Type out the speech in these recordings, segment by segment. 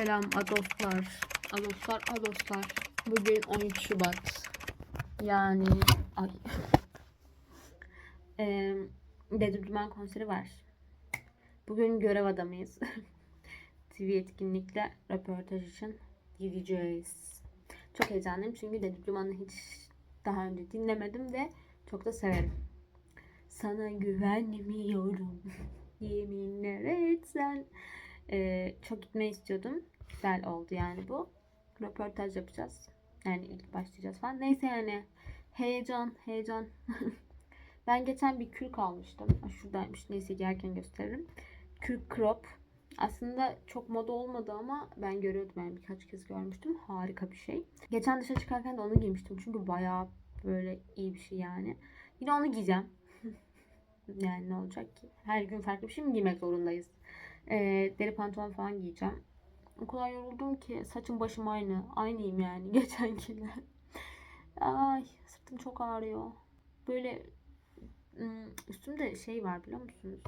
Selam adoslar. Adoslar, adoslar. Bugün 13 Şubat. Yani ay. Duman konseri var. Bugün görev adamıyız. TV etkinlikle röportaj için gideceğiz. Çok heyecanlıyım çünkü Dedim Duman'ı hiç daha önce dinlemedim ve çok da severim. Sana güvenmiyorum. Yeminler etsen. Ee, çok gitmeyi istiyordum. Güzel oldu yani bu. Röportaj yapacağız. Yani ilk başlayacağız falan. Neyse yani. Heyecan, heyecan. ben geçen bir kürk almıştım. Şuradaymış. Neyse gelirken gösteririm. Kürk crop. Aslında çok moda olmadı ama ben görüyordum yani birkaç kez görmüştüm. Harika bir şey. Geçen dışarı çıkarken de onu giymiştim. Çünkü bayağı böyle iyi bir şey yani. Yine onu giyeceğim. yani ne olacak ki? Her gün farklı bir şey mi giymek zorundayız? Ee, deri pantolon falan giyeceğim. O kadar yoruldum ki saçım başım aynı. Aynıyım yani geçenkiler. Ay sırtım çok ağrıyor. Böyle üstümde şey var biliyor musunuz?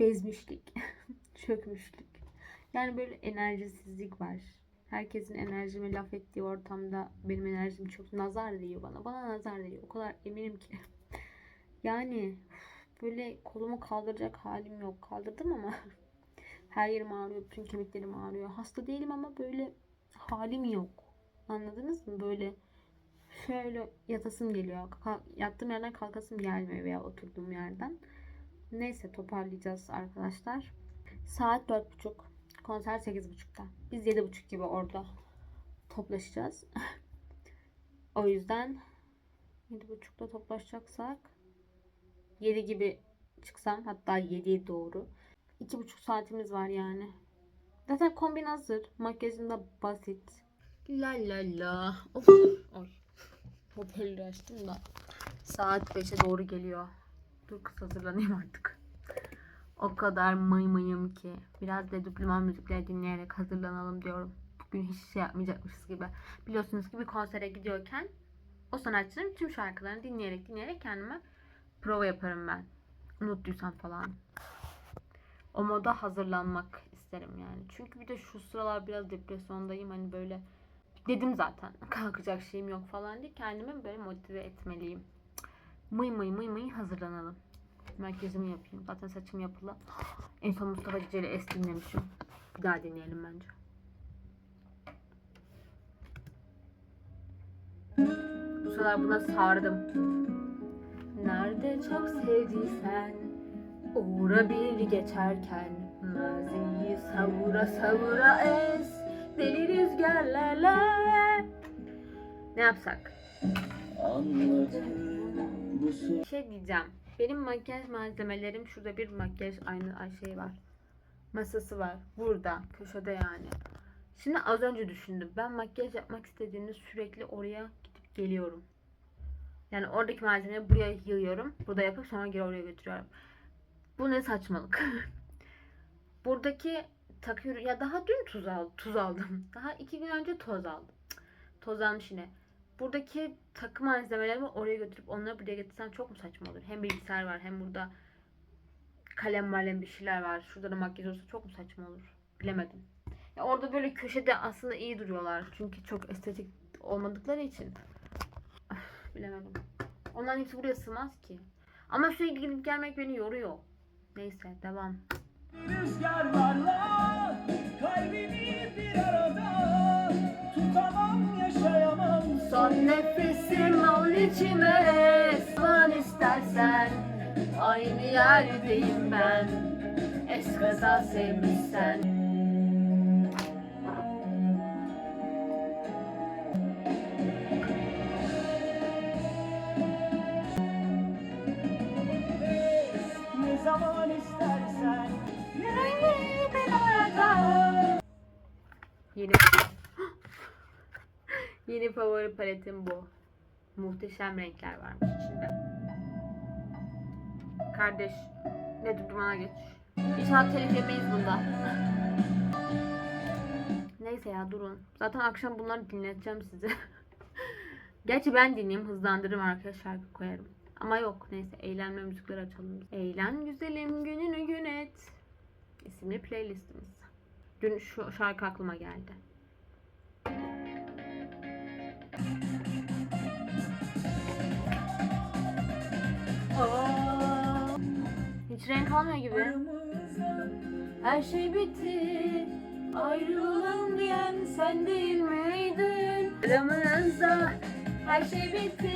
Bezmişlik. Çökmüşlük. Yani böyle enerjisizlik var. Herkesin enerjime laf ettiği ortamda benim enerjim çok nazar değiyor bana. Bana nazar değiyor. O kadar eminim ki. Yani böyle kolumu kaldıracak halim yok. Kaldırdım ama her yerim ağrıyor. Bütün kemiklerim ağrıyor. Hasta değilim ama böyle halim yok. Anladınız mı? Böyle şöyle yatasım geliyor. Yattığım yerden kalkasım gelmiyor veya oturduğum yerden. Neyse toparlayacağız arkadaşlar. Saat 4.30. Konser 8.30'da. Biz 7.30 gibi orada toplaşacağız. o yüzden 7.30'da toplaşacaksak 7 gibi çıksam hatta 7'ye doğru. 2,5 saatimiz var yani. Zaten kombin hazır. Makyajım da basit. La la la. Of. Oy. Hoparlörü açtım da. Saat 5'e doğru geliyor. Dur kız hazırlanayım artık. O kadar mıy mıyım ki. Biraz da dupliman müzikleri dinleyerek hazırlanalım diyorum. Bugün hiç şey yapmayacakmışız gibi. Biliyorsunuz ki bir konsere gidiyorken o sanatçının tüm şarkılarını dinleyerek dinleyerek kendime prova yaparım ben. Unuttuysam falan. O moda hazırlanmak isterim yani. Çünkü bir de şu sıralar biraz depresyondayım. Hani böyle dedim zaten kalkacak şeyim yok falan diye kendimi böyle motive etmeliyim. Mıy mıy mıy mıy hazırlanalım. Makyajımı yapayım. Zaten saçım yapılı. En son Mustafa Ceceli Es dinlemişim. Bir daha dinleyelim bence. Bu sıralar buna sardım. Nerede çok sevdiysen Uğra bir geçerken Maziyi savura savura es Deli rüzgarlarla Ne yapsak? Bir şey diyeceğim. Benim makyaj malzemelerim şurada bir makyaj aynı ay şey var. Masası var. Burada. Köşede yani. Şimdi az önce düşündüm. Ben makyaj yapmak istediğimde sürekli oraya gidip geliyorum. Yani oradaki malzemeyi buraya yığıyorum. Burada yapıp sonra geri oraya götürüyorum. Bu ne saçmalık. Buradaki takıyorum. Ya daha dün tuz aldım. Tuz aldım. Daha iki gün önce toz aldım. Toz almış yine. Buradaki takı malzemelerimi oraya götürüp onları buraya getirsem çok mu saçma olur? Hem bilgisayar var hem burada kalem malem bir şeyler var. Şurada da makyaj olsa çok mu saçma olur? Bilemedim. Ya orada böyle köşede aslında iyi duruyorlar. Çünkü çok estetik olmadıkları için. Bilemedim. Onların hepsi buraya sığmaz ki. Ama sürekli gidip gelmek beni yoruyor. Neyse devam. Rüzgarlarla kalbimi bir arada tutamam yaşayamam Son nefesim ol içime Son istersen Aynı yerdeyim ben Eskaza sevmişsen Yeni Yeni favori paletim bu. Muhteşem renkler varmış içinde. Kardeş, ne durmana geç. İnşallah telif yemeyiz bunda. Neyse ya durun. Zaten akşam bunları dinleteceğim size. Gerçi ben dinleyeyim hızlandırırım arkaya şarkı koyarım. Ama yok neyse eğlenme müzikleri açalım. Eğlen güzelim gününü gün et. isimli playlistimiz. Dün şu şarkı aklıma geldi. Aa, Hiç renk almıyor gibi. her şey bitti Ayrılalım diyen sen değil miydin? Aramızda her şey bitti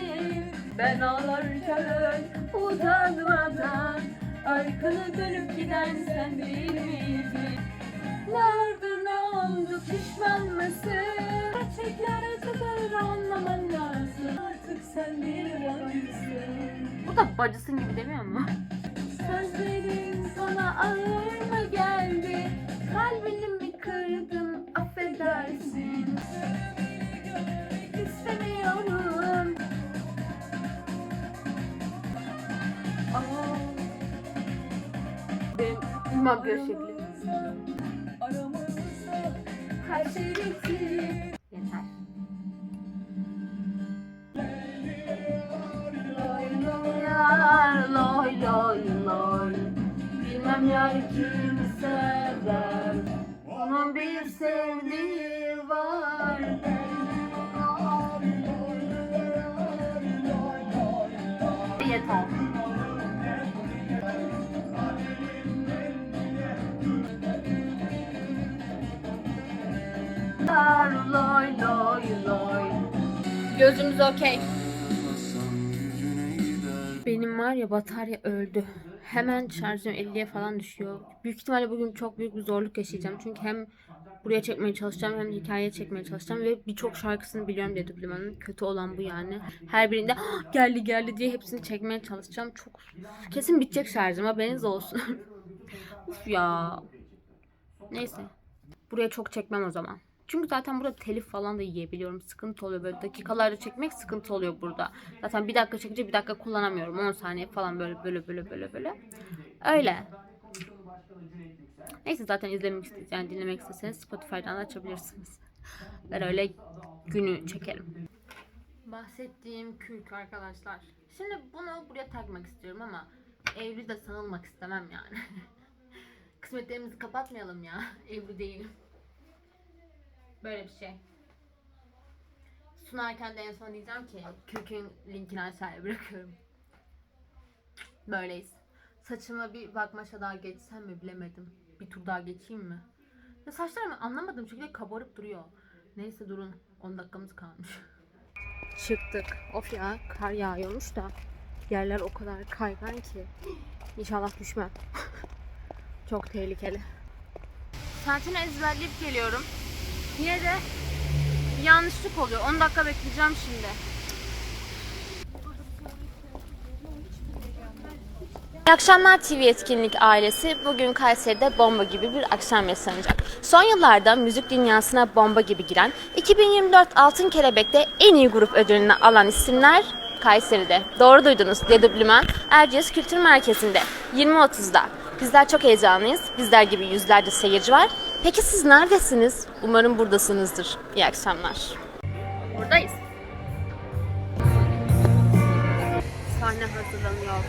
Ben ağlarken utanmadan Arkanı dönüp giden sen değil miydin? Ne oldu pişman mısın? Gerçekler acıdır anlaman lazım Artık sen bir yansın Bu da bacısın gibi demiyor mu? Sözlerin sana ağır mı geldi? Kalbini mi kırdım affedersin istemiyorum Aa, Benim makyaj şekli. Kimi sever Onun bir sevdiği var Yeter. Loy loy loy Gözümüz okey. Benim var ya batarya öldü. Hemen şarjım 50'ye falan düşüyor. Büyük ihtimalle bugün çok büyük bir zorluk yaşayacağım. Çünkü hem buraya çekmeye çalışacağım hem hikayeye çekmeye çalışacağım. Ve birçok şarkısını biliyorum diye Diplomanın. Kötü olan bu yani. Her birinde "Ah, geldi geldi diye hepsini çekmeye çalışacağım. Çok kesin bitecek şarjım haberiniz olsun. Uf ya. Neyse. Buraya çok çekmem o zaman. Çünkü zaten burada telif falan da yiyebiliyorum. Sıkıntı oluyor böyle dakikalarda çekmek sıkıntı oluyor burada. Zaten bir dakika çekince bir dakika kullanamıyorum. 10 saniye falan böyle böyle böyle böyle böyle. Öyle. Neyse zaten izlemek yani dinlemek isteseniz Spotify'dan da açabilirsiniz. Ben öyle günü çekerim. Bahsettiğim kürk arkadaşlar. Şimdi bunu buraya takmak istiyorum ama evli de sanılmak istemem yani. Kısmetlerimizi kapatmayalım ya. Evli değilim. Böyle bir şey. Sunarken de en son diyeceğim ki kürkün linkini aşağıya bırakıyorum. Böyleyiz. Saçıma bir bakmaşa daha geçsem mi bilemedim. Bir tur daha geçeyim mi? Ya saçlarımı anlamadığım şekilde kabarıp duruyor. Neyse durun. 10 dakikamız kalmış. Çıktık. Of ya kar yağıyormuş da yerler o kadar kaygan ki. İnşallah düşmem. Çok tehlikeli. Saatini ezberleyip geliyorum. Yine de yanlışlık oluyor. 10 dakika bekleyeceğim şimdi. İyi akşamlar TV Etkinlik ailesi. Bugün Kayseri'de bomba gibi bir akşam yaşanacak. Son yıllarda müzik dünyasına bomba gibi giren, 2024 Altın Kelebek'te en iyi grup ödülünü alan isimler Kayseri'de. Doğru duydunuz. Dedüblümen Erciyes Kültür Merkezi'nde 20.30'da. Bizler çok heyecanlıyız. Bizler gibi yüzlerce seyirci var. Peki siz neredesiniz? Umarım buradasınızdır. İyi akşamlar. Buradayız. Sahne hazırlanıyor.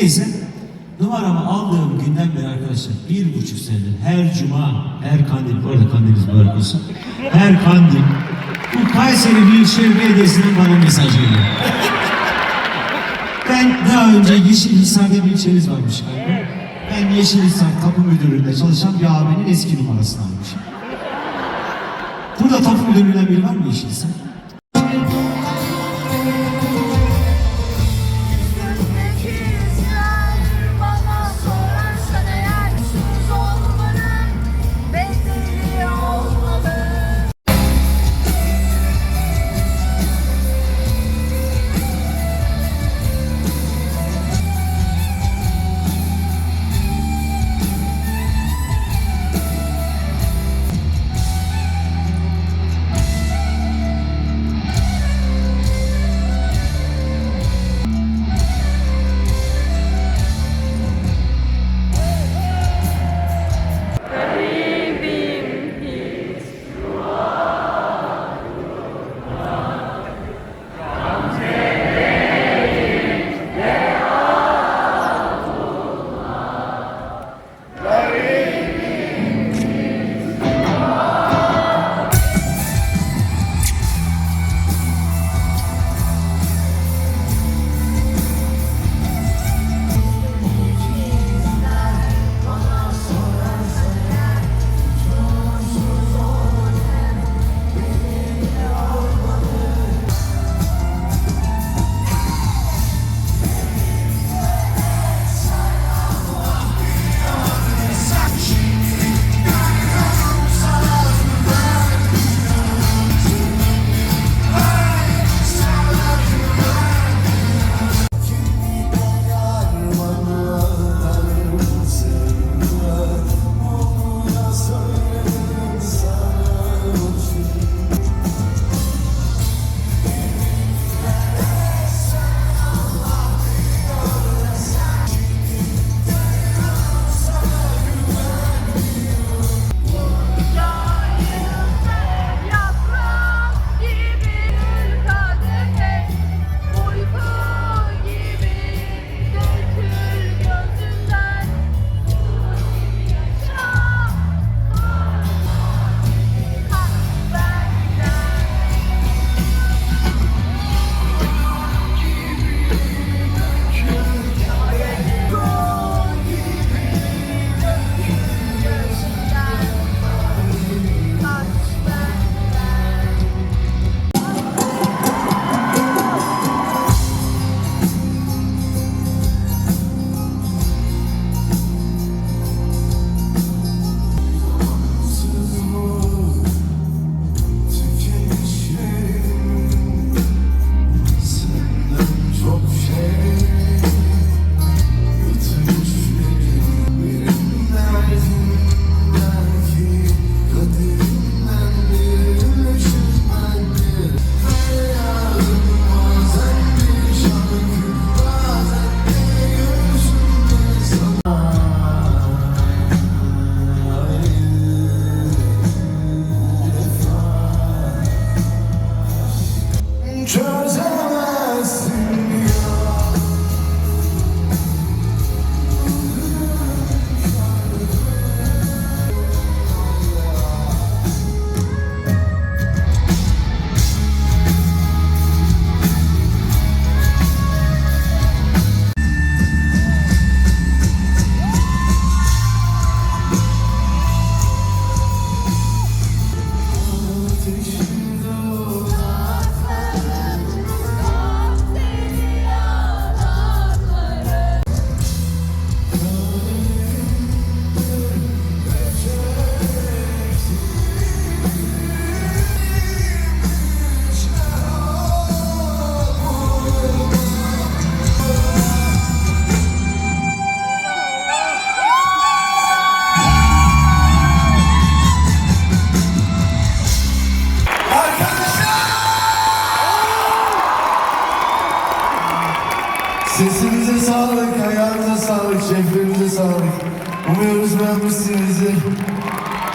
Neyse numaramı aldığım günden beri arkadaşlar bir buçuk senedir her cuma, her kandil, bu arada kandilimiz mübarek olsun. Her kandil bu Kayseri Büyükşehir Belediyesi'nin bana mesaj geliyor. Ben daha önce Yeşilhisar'da bir ilçemiz varmış galiba. Ben Yeşilhisar Tapu Müdürlüğü'nde çalışan bir abinin eski numarasını almışım. Burada Tapu Müdürlüğü'nden biri var mı Yeşilhisar?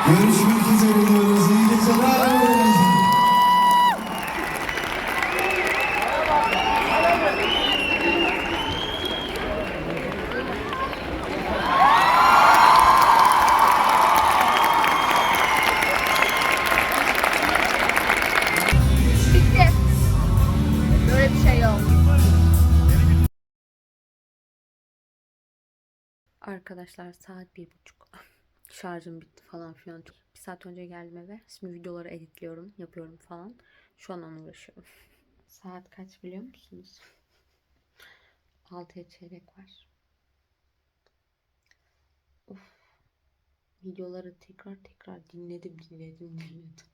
Görüşmek üzere diyoruz. İyi geceler diyoruz. Bitti. Böyle bir. Arkadaşlar saat bir buçuk. Şarjım bitti falan filan. Bir saat önce geldim eve. Şimdi videoları editliyorum, yapıyorum falan. Şu an onunla uğraşıyorum. Saat kaç biliyor musunuz? 6'ya çeyrek var. Of. Videoları tekrar tekrar dinledim, dinledim, dinledim.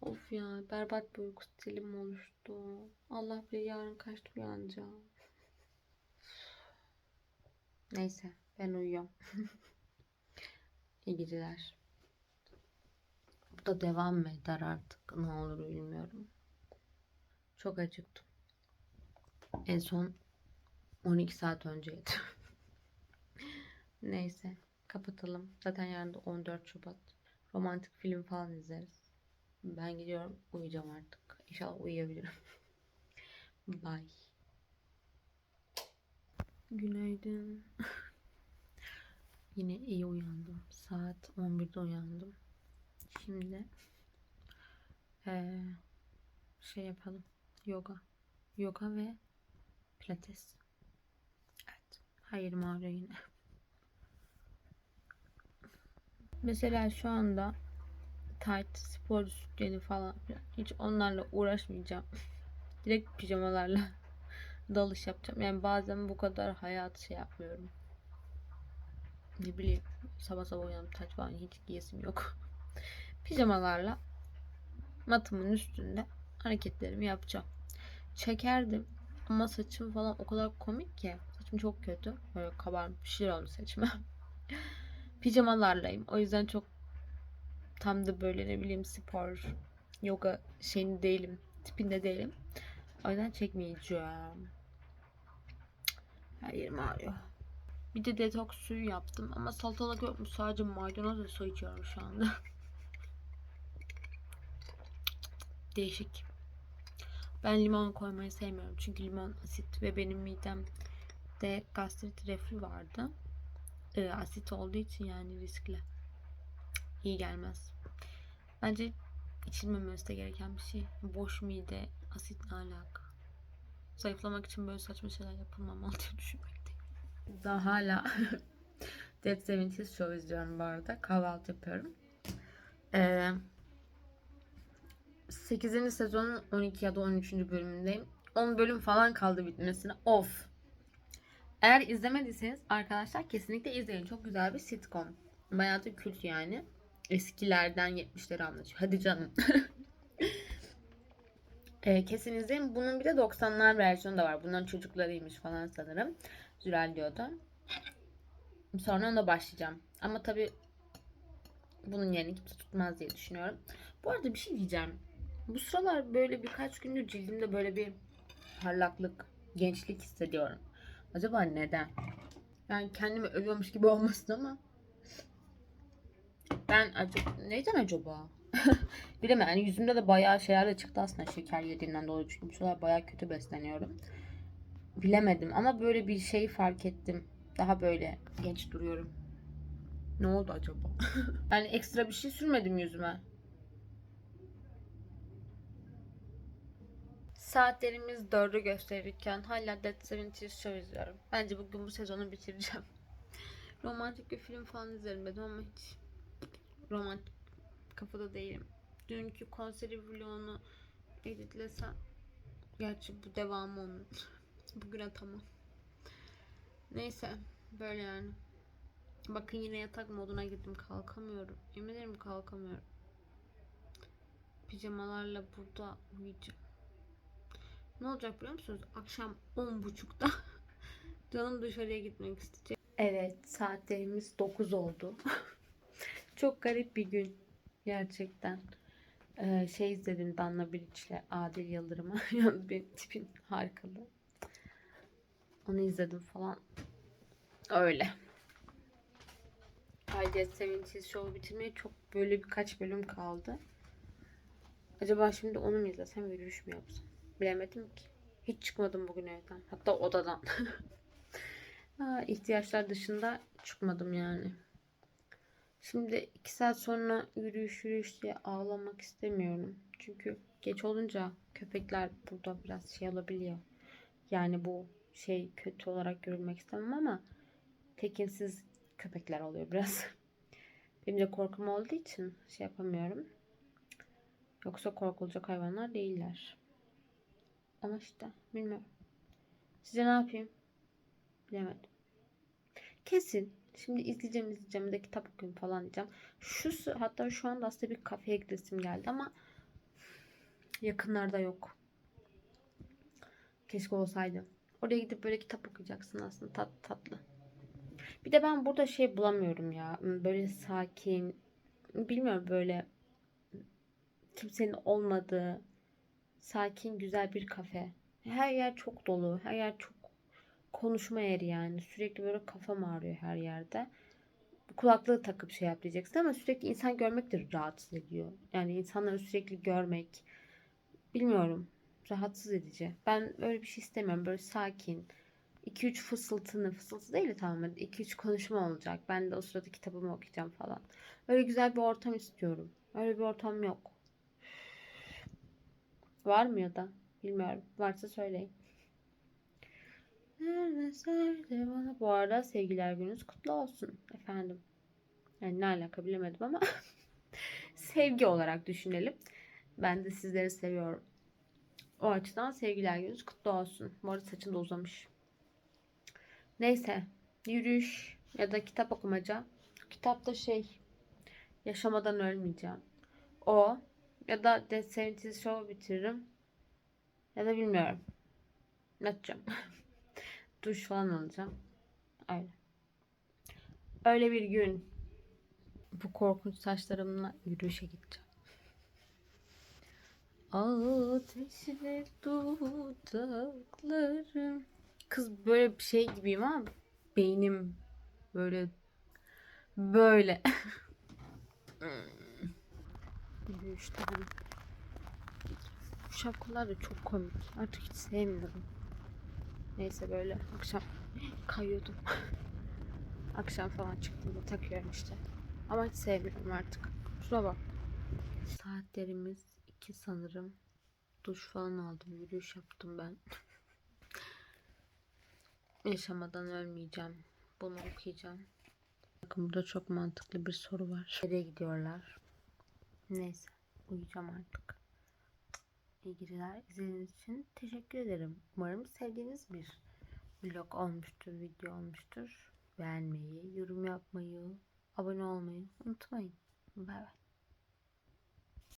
Of ya berbat bir uyku stilim oluştu. Allah bilir yarın kaçta uyanacağım. Neyse ben uyuyorum. İyi geceler. Bu da devam mı eder artık ne olur bilmiyorum. Çok acıktım. En son 12 saat önceydi. Neyse kapatalım. Zaten yarın da 14 Şubat. Romantik film falan izleriz. Ben gidiyorum uyuyacağım artık. İnşallah uyuyabilirim. Bye. Günaydın. Yine iyi uyandım. Saat 11'de uyandım. Şimdi eee, şey yapalım. Yoga. Yoga ve pilates. Evet. Hayır ağrıyor yine. Mesela şu anda tight spor sütleri falan hiç onlarla uğraşmayacağım. Direkt pijamalarla dalış yapacağım. Yani bazen bu kadar hayat şey yapmıyorum. Ne bileyim sabah sabah uyanıp taç falan hiç giyesim yok. Pijamalarla matımın üstünde hareketlerimi yapacağım. Çekerdim ama saçım falan o kadar komik ki. Saçım çok kötü. Böyle kabarmış şeyler olmuş saçıma. Pijamalarlayım. O yüzden çok tam da böyle ne bileyim spor, yoga şeyinde değilim. Tipinde değilim. O yüzden çekmeyeceğim. Her yerim ağrıyor. Bir de detoks suyu yaptım ama salatalık yokmuş. Sadece maydanoz ve su içiyorum şu anda. Değişik. Ben limon koymayı sevmiyorum. Çünkü limon asit ve benim midemde gastrit reflü vardı. Ee, asit olduğu için yani riskli. İyi gelmez. Bence içilmemesi de gereken bir şey. Boş mide, asit ne alaka? Zayıflamak için böyle saçma şeyler yapılmamalı diye düşünmekteyim. Daha hala Dead Seventies Show izliyorum bu arada. Kahvaltı yapıyorum. Ee, 8. sezonun 12 ya da 13. bölümündeyim. 10 bölüm falan kaldı bitmesine. Of. Eğer izlemediyseniz arkadaşlar kesinlikle izleyin. Çok güzel bir sitcom. Bayağı da kült yani. Eskilerden 70'leri anlatıyor. Hadi canım. Ee, kesin izleyin. Bunun bir de 90'lar versiyonu da var. Bunların çocuklarıymış falan sanırım. Zürel. Sonra ona başlayacağım. Ama tabi bunun yerini kimse tutmaz diye düşünüyorum. Bu arada bir şey diyeceğim. Bu sıralar böyle birkaç gündür cildimde böyle bir parlaklık, gençlik hissediyorum. Acaba neden? Yani kendimi övüyormuş gibi olmasın ama ben acaba neden acaba? Bilemem. Yani yüzümde de bayağı şeyler de çıktı aslında şeker yediğimden dolayı. Çünkü bu sıralar bayağı kötü besleniyorum. Bilemedim ama böyle bir şey fark ettim. Daha böyle genç duruyorum. Ne oldu acaba? yani ekstra bir şey sürmedim yüzüme. Saatlerimiz 4'ü gösterirken hala Dead Seventies Show izliyorum. Bence bugün bu sezonu bitireceğim. Romantik bir film falan izlerim dedim ama hiç romantik kafada değilim. Dünkü konseri vlogunu editlesem gerçi bu devamı onun. Bugüne tamam. Neyse böyle yani. Bakın yine yatak moduna girdim kalkamıyorum. Yemin ederim kalkamıyorum. Pijamalarla burada uyuyacağım. Ne olacak biliyor musunuz? Akşam 10.30'da canım dışarıya gitmek isteyecek. Evet saatlerimiz 9 oldu. Çok garip bir gün. Gerçekten. Ee, şey izledim Danla Biliç'le Adil Yıldırım'a. Yalnız benim tipim harikalı. Onu izledim falan. Öyle. Haydi Sevinçsiz Show'u bitirmeye çok böyle birkaç bölüm kaldı. Acaba şimdi onu mu izlesem yürüyüş mü yapsam? Bilemedim ki. Hiç çıkmadım bugün evden. Hatta odadan. ha, ihtiyaçlar dışında çıkmadım yani. Şimdi iki saat sonra yürüyüş yürüyüş diye ağlamak istemiyorum. Çünkü geç olunca köpekler burada biraz şey alabiliyor. Yani bu şey kötü olarak görülmek istemem ama tekinsiz köpekler oluyor biraz. Benim de korkum olduğu için şey yapamıyorum. Yoksa korkulacak hayvanlar değiller. Ama işte bilmiyorum. Size ne yapayım? Bilemedim. Kesin. Şimdi izleyeceğim izleyeceğim de kitap okuyayım falan diyeceğim. Şu hatta şu anda aslında bir kafeye gidesim geldi ama yakınlarda yok. Keşke olsaydı. Oraya gidip böyle kitap okuyacaksın aslında tat, tatlı. Bir de ben burada şey bulamıyorum ya. Böyle sakin, bilmiyorum böyle kimsenin olmadığı sakin güzel bir kafe. Her yer çok dolu. Her yer çok konuşma yeri yani. Sürekli böyle kafam ağrıyor her yerde. Kulaklığı takıp şey yap diyeceksin ama sürekli insan görmek de rahatsız ediyor. Yani insanları sürekli görmek bilmiyorum rahatsız edici. Ben öyle bir şey istemiyorum. Böyle sakin. 2-3 fısıltını, fısıltı değil de tamamen 2-3 konuşma olacak. Ben de o sırada kitabımı okuyacağım falan. Öyle güzel bir ortam istiyorum. Öyle bir ortam yok. Var mı ya da? Bilmiyorum. Varsa söyleyin. Bu arada sevgiler gününüz kutlu olsun efendim. Yani ne alaka bilemedim ama sevgi olarak düşünelim. Ben de sizleri seviyorum. O açıdan sevgiler gününüz kutlu olsun. Bu arada saçın da uzamış. Neyse. Yürüyüş ya da kitap okumaca. Kitapta şey yaşamadan ölmeyeceğim. O ya da Dead Seventies Show'u bitiririm. Ya da bilmiyorum. Ne yapacağım? Duş falan alacağım. Öyle. Öyle bir gün bu korkunç saçlarımla yürüyüşe gideceğim. Ateşli dudaklarım. Kız böyle bir şey gibiyim ama beynim böyle böyle. Yürüyüşten. Bu şapkalar da çok komik. Artık hiç sevmiyorum. Neyse böyle akşam kayıyordum. akşam falan çıktığımda takıyorum işte. Ama hiç sevmiyorum artık. Şuna bak. Saatlerimiz iki sanırım. Duş falan aldım. Yürüyüş yaptım ben. Yaşamadan ölmeyeceğim. Bunu okuyacağım. Bakın burada çok mantıklı bir soru var. Nereye gidiyorlar? Neyse. Uyuyacağım artık. İyi geceler. İzlediğiniz için teşekkür ederim. Umarım sevdiğiniz bir vlog olmuştur, video olmuştur. Beğenmeyi, yorum yapmayı, abone olmayı unutmayın. Bay bay.